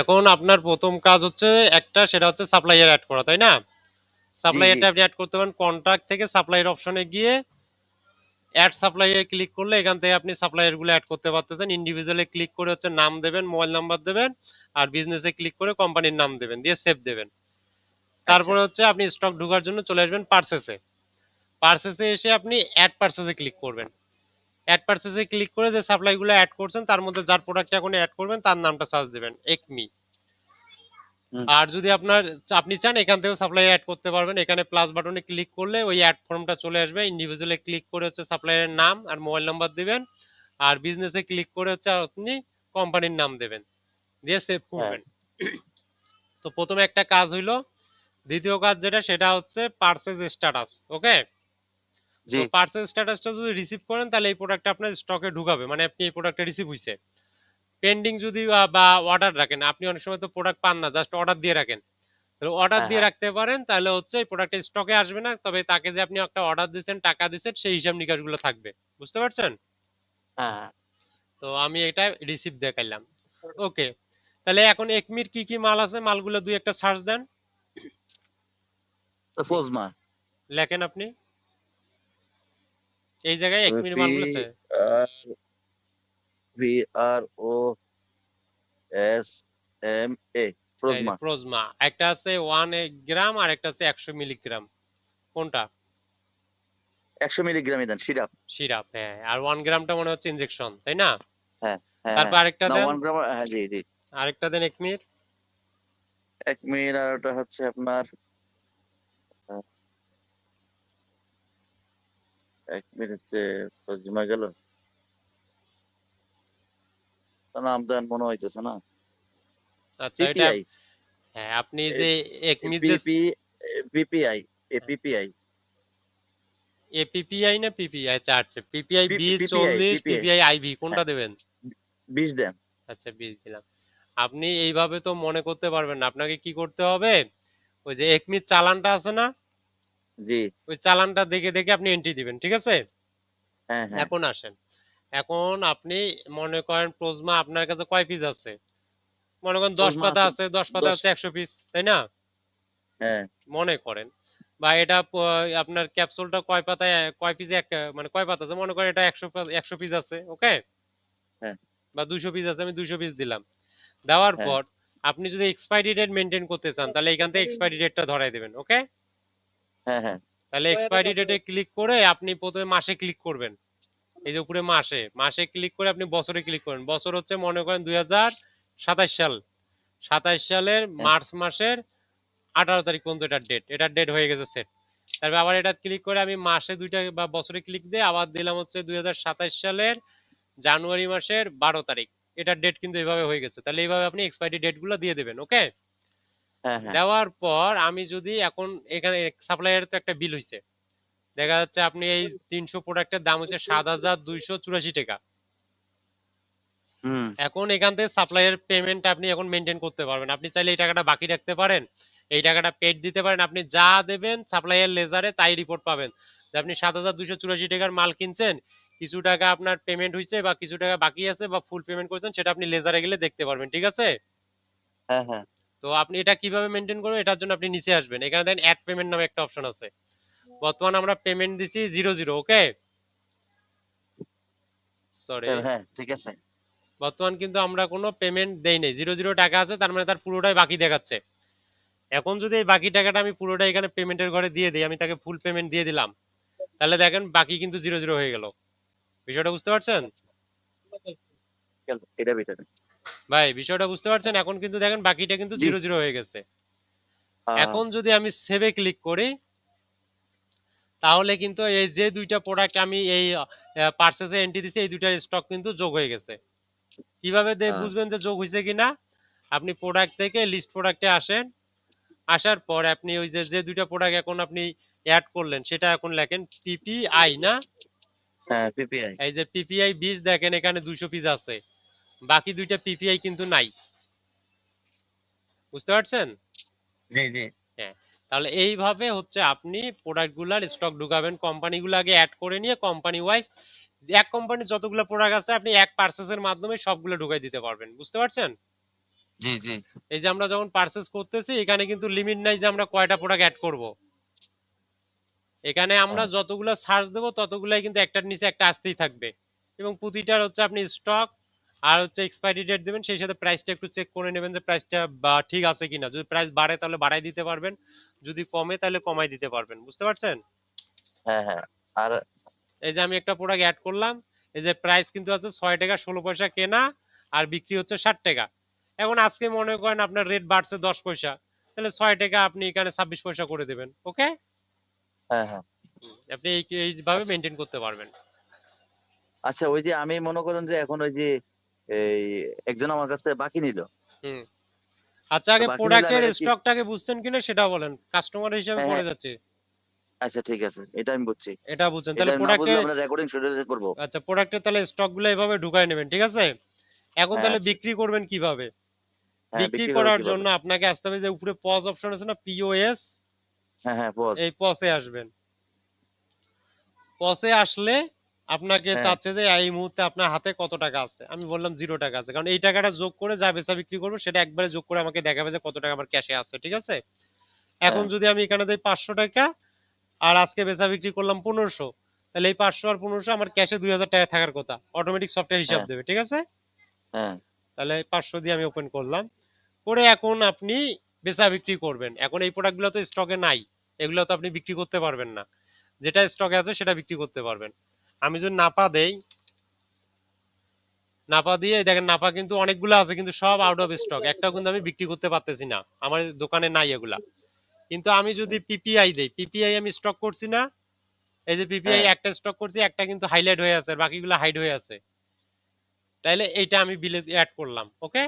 এখন আপনার প্রথম কাজ হচ্ছে একটা সেটা হচ্ছে সাপ্লাইয়ার অ্যাড করা তাই না? সাপ্লাইয়ারটা আপনি অ্যাড করতে পারেন কন্ট্রাক্ট থেকে সাপ্লাইয়ার অপশনে গিয়ে অ্যাড সাপ্লাইয়ার ক্লিক করলে এখান থেকে আপনি সাপ্লাইয়ারগুলো অ্যাড করতে পারতেছেন। ইন্ডিভিজুয়ালি ক্লিক করে হচ্ছে নাম দেবেন মোবাইল নাম্বার দেবেন আর বিজনেসে ক্লিক করে কোম্পানির নাম দেবেন দিয়ে সেভ দেবেন। তারপরে হচ্ছে আপনি স্টক ঢোকার জন্য চলে আসবেন পার্সেসে পার্সেসে এসে আপনি অ্যাড পার্সেসে ক্লিক করবেন। অ্যাড পার্সেসে ক্লিক করে যে সাপ্লাইগুলো অ্যাড করছেন তার মধ্যে যার প্রোডাক্ট এখন অ্যাড করবেন তার নামটা সার্চ দেবেন একমি। আর যদি আপনার আপনি চান এখান থেকেও সাপ্লাই অ্যাড করতে পারবেন। এখানে প্লাস বাটনে ক্লিক করলে ওই অ্যাড ফর্মটা চলে আসবে। ইন্ডিভিজুয়ালি ক্লিক করে হচ্ছে সাপ্লাইয়ের নাম আর মোবাইল নাম্বার দিবেন। আর বিজনেসে ক্লিক করে হচ্ছে আপনি কোম্পানির নাম দেবেন। দিয়ে সেভ করবেন। তো প্রথমে একটা কাজ হইল। দ্বিতীয় কাজ যেটা সেটা হচ্ছে পার্সেস স্ট্যাটাস ওকে জি। পার্সেল স্ট্যাটাসটা যদি রিসিভ করেন তাহলে এই প্রোডাক্টটা আপনার স্টকে ঢুকাবে। মানে আপনি এই প্রোডাক্টটা রিসিভ হইছে। পেন্ডিং যদি বা- অর্ডার রাখেন আপনি অনেক সময় তো প্রোডাক্ট পান না জাস্ট অর্ডার দিয়ে রাখেন। তাহলে অর্ডার হ্যাঁ, দিয়ে হ্যাঁ। রাখতে পারেন তাহলে হচ্ছে এই প্রোডাক্টের স্টকে আসবে না তবে তাকে যে আপনি একটা অর্ডার দিয়েছেন টাকা দিয়েছেন সেই হিসাব নিকাশগুলো থাকবে। বুঝতে পারছেন? হ্যাঁ তো আমি এটা রিসিভ দেখাইলাম। ওকে তাহলে এখন একমির কি কি মাল আছে? মালগুলো দুই একটা সার্চ দেন। ফোজমা। লেখেন আপনি। এই জায়গায় একমির মালগুলো আছে V R O S M A ফ্রোজমা প্রোজমা একটা আছে ওয়ান গ্রাম আর একটা আছে একশো মিলিগ্রাম কোনটা? একশো মিলিগ্রামই দেন সিরাপ। সিরাপ হ্যাঁ। আর ওয়ান গ্রামটা মনে হচ্ছে ইনজেকশন তাই না? হ্যাঁ তারপর আরেকটা দেন। ওয়ান গ্রাম হ্যাঁ জি জি। আরেকটা দেন এক মিনিট এক মিনিট আর ওটা হচ্ছে আপনার এক মিনিট হচ্ছে ফ্রোজমা গেল। মনে হইতেছে না। আচ্ছা এটা হ্যাঁ আপনি যে এক মিনিট যে পিপিআই এপিপিআই এপিপিআই না পিপিআই? চার্জ পিপিআই বি চল্লিশ পিপিআই। আইভি কোনটা দেবেন? বিশ দেন। আচ্ছা বিশ দিলাম। আপনি এইভাবে তো মনে করতে পারবেন না। আপনাকে কি করতে হবে? ওই যে এক মিনিট চালানটা আছে না? জি। ওই চালানটা দেখে দেখে আপনি এন্ট্রি দিবেন ঠিক আছে? হ্যাঁ হ্যাঁ। এখন আসেন। এখন আপনি মনে করেন প্রোজমা আপনার কাছে কয় পিস আছে? মনে করেন দশ পাতা আছে দশ পাতা আছে একশো পিস তাই না? হ্যাঁ। মনে করেন। বা এটা আপনার ক্যাপসুলটা কয় পাতায় কয় পিস এক মানে কয় পাতা আছে? মনে করেন এটা একশো একশো পিস আছে ওকে হ্যাঁ। বা দুইশো পিস আছে আমি দুইশো পিস দিলাম। দেওয়ার। পর আপনি যদি এক্সপায়ারি ডেট মেনটেন করতে চান তাহলে এখান থেকে এক্সপায়ারি ডেটটা ধরাই দেবেন ওকে হ্যাঁ হ্যাঁ। তাহলে এক্সপায়ারি ডেটে ক্লিক করে আপনি প্রথমে মাসে ক্লিক করবেন। এই যে উপরে মাসে মাসে ক্লিক করে আপনি বছরে ক্লিক করেন বছর হচ্ছে মনে করেন দুই হাজার সাতাশ সাল। সাতাশ সালের মার্চ মাসের আঠারো তারিখ পর্যন্ত এটার ডেট এটার ডেট হয়ে গেছে সেট তারপর আবার এটা ক্লিক করে আমি মাসে দুইটা বা বছরে ক্লিক দিয়ে আবার দিলাম হচ্ছে দুই হাজার সাতাশ সালের জানুয়ারি মাসের বারো তারিখ। এটার ডেট কিন্তু এইভাবে হয়ে গেছে। তাহলে এইভাবে আপনি এক্সপায়ারি ডেটগুলো দিয়ে দেবেন ওকে হ্যাঁ হ্যাঁ। দেওয়ার পর আমি যদি এখন এখানে সাপ্লাইয়ের তো একটা বিল হইছে। দেখা যাচ্ছে আপনি এই তিনশো প্রোডাক্টের দাম হচ্ছে সাত হাজার দুইশো চুরাশি টাকা। হুম। এখন এখান থেকে সাপ্লাইয়ের পেমেন্ট আপনি এখন মেনটেন করতে পারবেন। আপনি চাইলে এই টাকাটা বাকি রাখতে পারেন এই টাকাটা পেড দিতে পারেন। আপনি যা দেবেন সাপ্লাইয়ের লেজারে তাই রিপোর্ট পাবেন। যে আপনি সাত হাজার দুইশো চুরাশি টাকার মাল কিনছেন কিছু টাকা আপনার পেমেন্ট হয়েছে বা কিছু টাকা বাকি আছে বা ফুল পেমেন্ট করেছেন সেটা আপনি লেজারে গেলে দেখতে পারবেন। ঠিক আছে? হ্যাঁ হ্যাঁ। তো আপনি এটা কীভাবে মেনটেন করবেন? এটার জন্য আপনি নিচে আসবেন। এখানে দেখেন অ্যাড পেমেন্ট নামে একটা অপশন আছে। বর্তমান আমরা পেমেন্ট দিছি জিরো জিরো ওকে সরি হ্যাঁ, ঠিক আছে। বর্তমান কিন্তু আমরা কোনো পেমেন্ট দেই নাই। জিরো জিরো টাকা আছে তার মানে তার পুরোটাই বাকি দেখাচ্ছে। এখন যদি এই বাকি টাকাটা আমি পুরোটা এখানে পেমেন্টের ঘরে দিয়ে দিই আমি তাকে ফুল পেমেন্ট দিয়ে দিলাম তাহলে দেখেন বাকি কিন্তু জিরো জিরো হয়ে গেল। বিষয়টা বুঝতে পারছেন? এটা ভিতরে। ভাই বিষয়টা বুঝতে পারছেন? এখন কিন্তু দেখেন বাকিটা কিন্তু জিরো জিরো হয়ে গেছে। হ্যাঁ, এখন যদি আমি সেভে ক্লিক করি তাহলে কিন্তু এই যে দুইটা প্রোডাক্ট আমি এই পার্সেসে এন্ট্রি দিছি এই দুইটার স্টক কিন্তু যোগ হয়ে গেছে। কীভাবে দে- হ্যাঁ। বুঝবেন যে যোগ হয়েছে কিনা? আপনি প্রোডাক্ট থেকে লিস্ট প্রোডাক্টে আসেন। আসার পর আপনি ওই যে যে দুইটা প্রোডাক্ট এখন আপনি অ্যাড করলেন সেটা এখন লেখেন পিপিআই না? হ্যাঁ পিপিআই এই যে পিপিআই বিশ দেখেন এখানে দুইশো পিস আছে। বাকি দুইটা পিপিআই কিন্তু নাই। বুঝতে পারছেন? জি জি। তাহলে এইভাবে হচ্ছে আপনি প্রোডাক্টগুলার স্টক ঢুকাবেন কোম্পানিগুলো আগে অ্যাড করে নিয়ে কোম্পানি ওয়াইজ এক কোম্পানির যতগুলো প্রোডাক্ট আছে আপনি এক পার্সেসের মাধ্যমে সবগুলো ঢুকাই দিতে পারবেন। বুঝতে পারছেন? জি জি। এই যে আমরা যখন পারচেজ করতেছি এখানে কিন্তু লিমিট নাই যে আমরা কয়টা প্রোডাক্ট অ্যাড করব। এখানে আমরা হ্যাঁ। যতগুলো সার্চ দেবো ততগুলাই কিন্তু একটার নিচে একটা আসতেই থাকবে। এবং প্রতিটার হচ্ছে আপনি স্টক আর হচ্ছে এক্সপায়ারি ডেট দেবেন সেই সাথে প্রাইসটা একটু চেক করে নেবেন যে প্রাইসটা বা ঠিক আছে কিনা। যদি প্রাইস বাড়ে তাহলে বাড়াই দিতে পারবেন যদি কমে তাহলে কমাই দিতে পারবেন। বুঝতে পারছেন? হ্যাঁ হ্যাঁ। আর এই যে আমি একটা প্রোডাক্ট অ্যাড করলাম এই যে প্রাইস কিন্তু আছে ছয় টাকা ষোলো পয়সা কেনা আর বিক্রি হচ্ছে ষাট টাকা। এখন আজকে মনে করেন আপনার রেট বাড়ছে দশ পয়সা তাহলে ছয় টাকা আপনি এখানে ছাব্বিশ পয়সা করে দেবেন ওকে হ্যাঁ হ্যাঁ। আপনি এই এইভাবে। মেনটেন করতে পারবেন। আচ্ছা ওই যে আমি মনে করেন যে এখন ওই যে এই একজন আমার কাছ থেকে বাকি নিল। আচ্ছা আগে প্রোডাক্টের স্টকটাকে বুঝছেন কিনা সেটা বলেন। কাস্টমার হিসেবে হ্যাঁ, পড়ে হ্যাঁ। যাচ্ছে। আচ্ছা ঠিক আছে। এটা আমি বুঝছি। এটা বুঝছেন। তাহলে প্রোডাক্টের আমরা রেকর্ডিং শুরু করব। আচ্ছা প্রোডাক্টের তাহলে স্টকগুলো এভাবে ঢুকায় নেবেন ঠিক আছে? এখন হ্যাঁ, তাহলে আচ্ছা। বিক্রি করবেন কীভাবে? হ্যাঁ বিক্রি করার জন্য আপনাকে আসতে হবে যে উপরে পজ অপশন আছে না পিওএস হ্যাঁ হ্যাঁ বস এই পসে আসবেন। পসে আসলে আপনাকে হ্যাঁ। চাচ্ছে যে এই মুহূর্তে আপনার হাতে কত টাকা আছে? আমি বললাম জিরো টাকা আছে। কারণ এই টাকাটা যোগ করে যা বেচা বিক্রি করব সেটা একবারে যোগ করে আমাকে দেখাবে যে কত টাকা আমার ক্যাশে আছে ঠিক আছে? এখন হ্যাঁ। যদি আমি এখানে দিই পাঁচশো টাকা আর আজকে বেচা বিক্রি করলাম পনেরোশো তাহলে এই পাঁচশো আর পনেরোশো আমার ক্যাশে দুই হাজার টাকা থাকার কথা। অটোমেটিক সফটওয়্যার হিসাব হ্যাঁ। দেবে ঠিক আছে? হ্যাঁ। তাহলে পাঁচশো দিয়ে আমি ওপেন করলাম। করে এখন আপনি বেচা বিক্রি করবেন। এখন এই প্রোডাক্টগুলো তো স্টকে নাই। এগুলো তো আপনি বিক্রি করতে পারবেন না। যেটা স্টকে আছে সেটা বিক্রি করতে পারবেন। আমি যদি নাপা দেই নাপা দিয়ে দেখেন নাপা কিন্তু অনেকগুলো আছে কিন্তু সব আউট অফ স্টক একটাও কিন্তু আমি বিক্রি করতে পারতেছি না। আমার দোকানে নাই এগুলা। কিন্তু আমি যদি পিপিআই দেই পিপিআই আমি স্টক করছি না। এই যে পিপিআই হ্যাঁ। একটা স্টক করছি একটা কিন্তু হাইলাইট হয়ে আছে বাকিগুলো হাইড হয়ে আছে। তাইলে এইটা আমি বিলে অ্যাড করলাম ওকে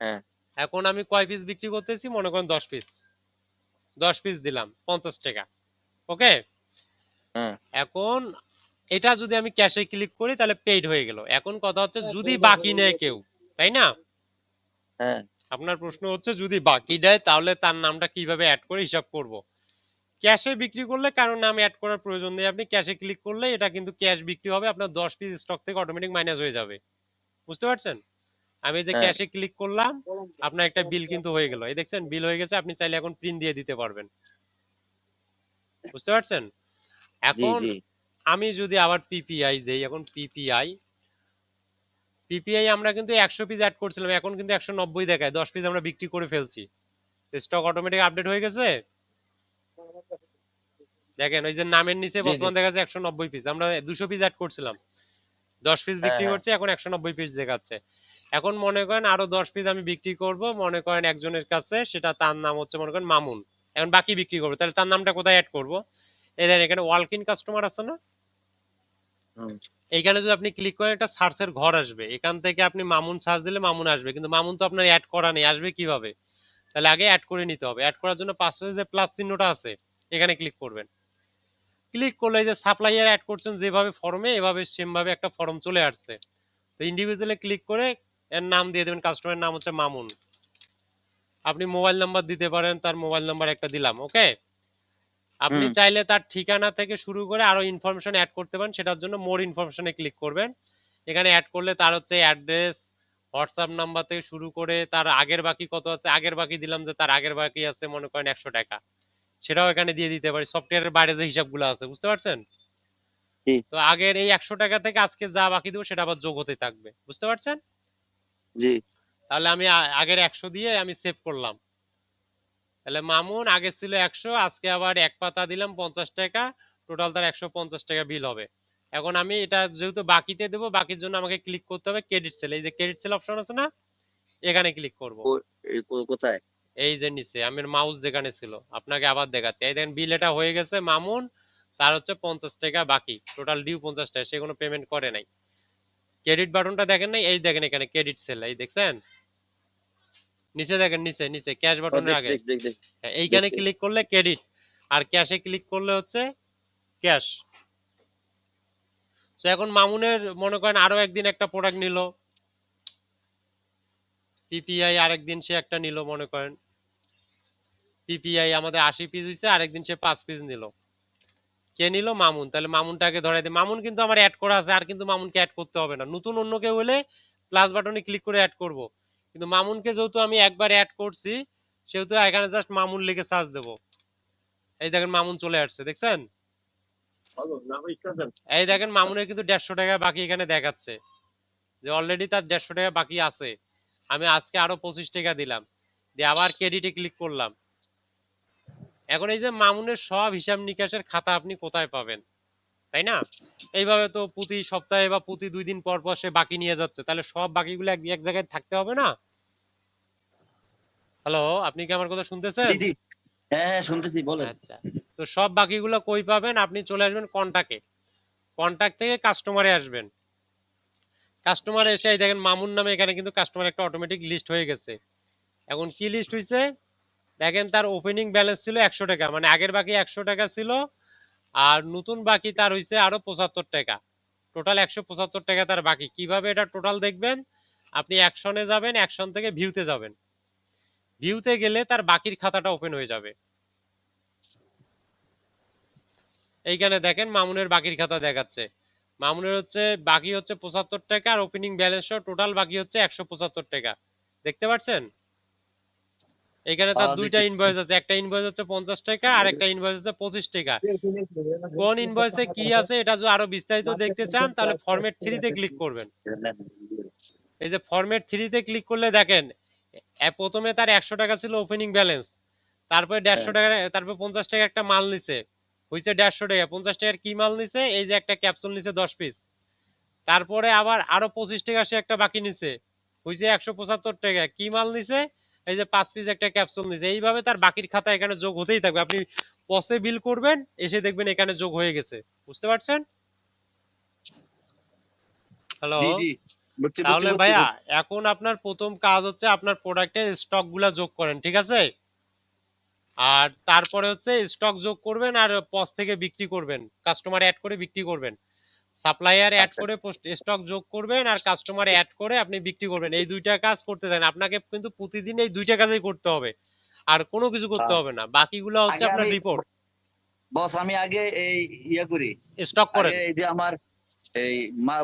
হ্যাঁ। এখন আমি কয় পিস বিক্রি করতেছি? মনে করেন দশ পিস দশ পিস দিলাম পঞ্চাশ টাকা ওকে হ্যাঁ। এখন এটা যদি আমি ক্যাশে ক্লিক করি তাহলে পেইড হয়ে গেল। এখন কথা হচ্ছে যদি বাকি নেয় কেউ তাই না? হ্যাঁ। আপনার প্রশ্ন হচ্ছে যদি বাকি দেয় তাহলে তার নামটা কীভাবে অ্যাড করে হিসাব করব? ক্যাশে বিক্রি করলে কারও নাম অ্যাড করার প্রয়োজন নেই। আপনি ক্যাশে ক্লিক করলে এটা কিন্তু ক্যাশ বিক্রি হবে আপনার দশ পিস স্টক থেকে অটোমেটিক মাইনাস হয়ে যাবে। বুঝতে পারছেন? আমি যে হ্যাঁ। ক্যাশে ক্লিক করলাম আপনার একটা বিল কিন্তু হয়ে গেল। এই দেখছেন বিল হয়ে গেছে আপনি চাইলে এখন প্রিন্ট দিয়ে দিতে পারবেন। বুঝতে পারছেন? এখন আমি যদি আবার পিপিআই দেই এখন পিপিআই পিপিআই আমরা কিন্তু একশো পিস অ্যাড করছিলাম এখন কিন্তু একশো নব্বই দেখায় দশ পিস আমরা বিক্রি করে ফেলছি স্টক অটোমেটিক আপডেট হয়ে গেছে দেখেন ওই যে নামের নিচে। বর্তমান দেখা যাচ্ছে একশো নব্বই পিস আমরা দুশো পিস অ্যাড করছিলাম দশ পিস বিক্রি হ্যাঁ। করছি এখন একশো নব্বই পিস দেখাচ্ছে এখন মনে করেন আরও দশ পিস আমি বিক্রি করব মনে করেন একজনের কাছে সেটা তার নাম হচ্ছে মনে করেন মামুন এখন বাকি বিক্রি করব তাহলে তার নামটা কোথায় অ্যাড করব এই দেখেন এখানে ওয়ালক ইন কাস্টমার আছে না। এইখানে যদি আপনি ক্লিক করেন, একটা সার্চের ঘর আসবে। এখান থেকে আপনি মামুন সার্চ দিলে মামুন আসবে। কিন্তু মামুন তো আপনার অ্যাড করা নেই, আসবে কীভাবে? তাহলে আগে অ্যাড করে নিতে হবে। অ্যাড করার জন্য পাশে যে প্লাস চিহ্নটা আছে, এখানে ক্লিক করবেন। ক্লিক করলে যে সাপ্লাইয়ার অ্যাড করছেন যেভাবে ফর্মে এভাবে সেম ভাবে একটা ফর্ম চলে আসছে। তো ইন্ডিভিজুয়ালি ক্লিক করে এর নাম দিয়ে দেবেন কাস্টমারের নাম হচ্ছে মামুন। আপনি মোবাইল নাম্বার দিতে পারেন, তার মোবাইল নাম্বার একটা দিলাম ওকে আপনি চাইলে তার ঠিকানা থেকে শুরু করে আরও ইনফরমেশন অ্যাড করতে পারেন সেটার জন্য মোর ইনফরমেশনে ক্লিক করবেন। এখানে অ্যাড করলে তার হচ্ছে অ্যাড্রেস হোয়াটসঅ্যাপ নাম্বার থেকে শুরু করে তার আগের বাকি কত আছে আগের বাকি দিলাম যে তার আগের বাকি আছে মনে করেন একশো টাকা। সেটাও এখানে দিয়ে দিতে পারি সফটওয়্যারের বাইরে যে হিসাবগুলো আছে বুঝতে পারছেন? তো আগের এই একশো টাকা থেকে আজকে যা বাকি দেবো সেটা আবার যোগ হতে থাকবে বুঝতে পারছেন? জি। তাহলে আমি আগের একশো দিয়ে আমি সেভ করলাম। তাহলে মামুন আগে ছিল একশো আজকে আবার এক পাতা দিলাম পঞ্চাশ টাকা টোটাল তার একশো পঞ্চাশ টাকা বিল হবে। এখন আমি এটা যেহেতু বাকিতে দেবো বাকির জন্য আমাকে ক্লিক করতে হবে ক্রেডিট সেল এই যে ক্রেডিট সেল অপশন আছে না এখানে ক্লিক করব। কোথায়? এই যে নিচে আমার মাউস যেখানে ছিল আপনাকে আবার দেখাচ্ছি। এই দেখেন বিল এটা হয়ে গেছে মামুন তার হচ্ছে পঞ্চাশ টাকা বাকি টোটাল ডিউ পঞ্চাশ টাকা সে কোনো পেমেন্ট করে নাই। ক্রেডিট বাটনটা দেখেন নাই এই দেখেন এখানে ক্রেডিট সেল এই দেখছেন? নিচে দেখেন নিচে নিচে ক্যাশ বাটনের আগে। হ্যাঁ, এইখানে ক্লিক করলে ক্রেডিট আর ক্যাশে ক্লিক করলে হচ্ছে ক্যাশ তো এখন মামুনের মনে করেন আরও একদিন একটা প্রোডাক্ট নিল। পিপিআই আরেকদিন সে একটা নিল মনে করেন। পিপিআই আমাদের আশি পিস হয়েছে আরেকদিন সে পাঁচ পিস নিল। কে নিল? মামুন। তাহলে মামুনটাকে ধরাই দিই মামুন কিন্তু আমার অ্যাড করা আছে আর কিন্তু মামুনকে অ্যাড করতে হবে না। নতুন অন্য কেউ হলে প্লাস বাটনে ক্লিক করে অ্যাড করব। কিন্তু মামুনকে যেহেতু আমি একবার অ্যাড করছি, সেহেতু এখানে জাস্ট মামুন লিখে সার্চ দেবো। এই দেখেন মামুন চলে আসছে, দেখছেন? এই দেখেন মামুনের কিন্তু দেড়শো টাকা বাকি এখানে দেখাচ্ছে, যে অলরেডি তার দেড়শো টাকা বাকি আছে। আমি আজকে আরও পঁচিশ টাকা দিলাম, দিয়ে আবার ক্রেডিটে ক্লিক করলাম। এখন এই যে মামুনের সব হিসাব নিকাশের খাতা আপনি কোথায় পাবেন? তাই না? এইভাবে তো প্রতি সপ্তাহে বা প্রতি দুই দিন পর পর সে বাকি নিয়ে যাচ্ছে। তাহলে সব বাকিগুলো এক এক জায়গায় থাকতে হবে না? হ্যালো আপনি কি আমার কথা শুনতেছেন? জি জি। হ্যাঁ হ্যাঁ শুনতেছি বলেন। আচ্ছা। তো সব বাকিগুলো কই পাবেন? আপনি চলে আসবেন কন্টাক্টে কন্টাক্ট থেকে কাস্টমারে আসবেন। কাস্টমারে এসে এই দেখেন মামুন নামে এখানে কিন্তু কাস্টমার একটা অটোমেটিক লিস্ট হয়ে গেছে। এখন কি লিস্ট হয়েছে দেখেন তার ওপেনিং ব্যালেন্স ছিল একশো টাকা। মানে আগের বাকি একশো টাকা ছিল আর নতুন বাকি তার হয়েছে আরও পঁচাত্তর টাকা। টোটাল একশো পঁচাত্তর টাকা তার বাকি। কীভাবে এটা টোটাল দেখবেন? আপনি অ্যাকশনে যাবেন অ্যাকশন থেকে ভিউতে যাবেন। ভিউতে গেলে তার বাকির খাতাটা ওপেন হয়ে যাবে। এইখানে দেখেন মামুনের বাকির খাতা দেখাচ্ছে। মামুনের হচ্ছে, বাকি হচ্ছে পঁচাত্তর টাকা আর ওপেনিং ব্যালেন্স টোটাল বাকি হচ্ছে একশো পঁচাত্তর টাকা। দেখতে পাচ্ছেন এখানে তার দুইটা ইনভয়েস আছে। একটা ইনভয়েস হচ্ছে পঞ্চাশ টাকা আর একটা ইনভয়েস হচ্ছে পঁচিশ টাকা। কোন ইনভয়েসে কি আছে এটা যদি আরও বিস্তারিত দেখতে চান তাহলে ফরম্যাট থ্রিতে ক্লিক করবেন। এই যে ফরম্যাট থ্রিতে ক্লিক করলে দেখেন এ- প্রথমে তার একশো টাকা ছিল ওপেনিং ব্যালেন্স তারপরে দেড়শো টাকা তারপর পঞ্চাশ টাকা একটা মাল নিছে। হয়েছে দেড়শো টাকা পঞ্চাশ টাকার কি মাল নিছে? এই যে একটা ক্যাপসুল নিছে দশ পিস তারপরে আবার আরও পঁচিশ টাকা সে একটা বাকি নিছে। হয়েছে একশো পঁচাত্তর টাকা। কি মাল নিছে? এই যে পাঁচ পিস একটা ক্যাপসুল নিছে এইভাবে তার বাকির খাতা এখানে যোগ হতেই থাকবে। আপনি পসে বিল করবেন এসে দেখবেন এখানে যোগ হয়ে গেছে। বুঝতে পারছেন? হ্যালো তাহলে ভাইয়া এখন আপনার প্রথম কাজ হচ্ছে আপনার প্রোডাক্টের স্টকগুলা যোগ করেন ঠিক আছে? আর তারপরে হচ্ছে স্টক যোগ করবেন আর পস থেকে বিক্রি করবেন কাস্টমার অ্যাড করে বিক্রি করবেন। সাপ্লায়ার অ্যাড আচ্ছা। করে স্টক যোগ করবেন আর কাস্টমার অ্যাড করে আপনি বিক্রি করবেন। এই দুইটা কাজ করতে দেন। আপনাকে কিন্তু প্রতিদিন এই দুইটা কাজই করতে হবে। আর কোনো কিছু করতে হ্যাঁ। হবে না। বাকিগুলো হচ্ছে আপনার রিপোর্ট বস আমি আগে এই ইয়া করি। স্টক করেন এই যে আমার এই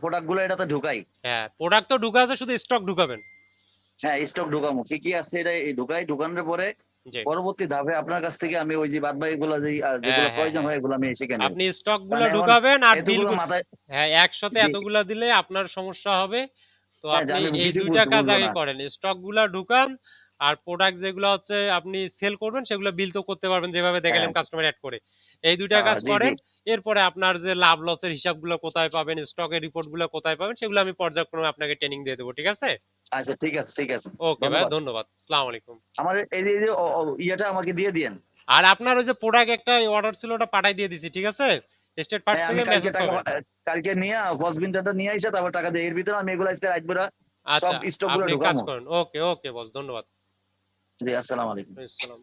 প্রোডাক্টগুলো এটাতে ঢুকাই। হ্যাঁ প্রোডাক্ট তো ঢুকা আছে শুধু স্টক ঢুকাবেন। হ্যাঁ স্টক ঢুকামো কি কি আছে এটা এই ঢুকাই ঢুকানোর পরে পরবর্তী ধাপে আপনার কাছ থেকে আমি ওই যে বাদ বাকি গুলো যে যেগুলো হ্যাঁ, প্রয়োজন হ্যাঁ। হয় এগুলো আমি শিখে নেব। আপনি স্টকগুলা ঢুকাবেন আর বিল হ্যাঁ একসাথে এতগুলা দিলে আপনার সমস্যা হবে। তো হ্যাঁ, আপনি এই দুইটা কাজ আগে করেন। স্টকগুলা ঢুকান আর প্রোডাক্ট যেগুলো হচ্ছে আপনি সেল করবেন সেগুলো বিল তো করতে পারবেন যেভাবে দেখালাম হ্যাঁ। কাস্টমার অ্যাড করে। এই দুইটা হ্যাঁ, কাজ। করেন। এরপরে আপনার যে লাভ লসের হিসাবগুলো কোথায় পাবেন স্টকের রিপোর্টগুলো কোথায় পাবেন সেগুলো আমি পর্যায়ক্রমে আপনাকে ট্রেনিং দিয়ে দেবো ঠিক আছে? আচ্ছা ঠিক আছে ঠিক আছে। ওকে ভাই ধন্যবাদ। আসসালামু আলাইকুম। আমার এই যে ইয়েটা আমাকে দিয়ে দিয়েন। আর আপনার ওই যে প্রোডাক্ট একটা অর্ডার ছিল ওটা পাঠাই দিয়ে দিছি ঠিক আছে? স্টেট পার্ট হ্যাঁ, থেকে কালকে মেসেজ পাবেন কালকে নিয়ে ফসবিনটা নিয়ে আইসা তারপর টাকা দিয়ে এর ভিতরে আমি এগুলো আজকে রাখব আচ্ছা কাজ করেন। ওকে ওকে বস ধন্যবাদ। জি আসসালামু আলাইকুম। আসসালাম।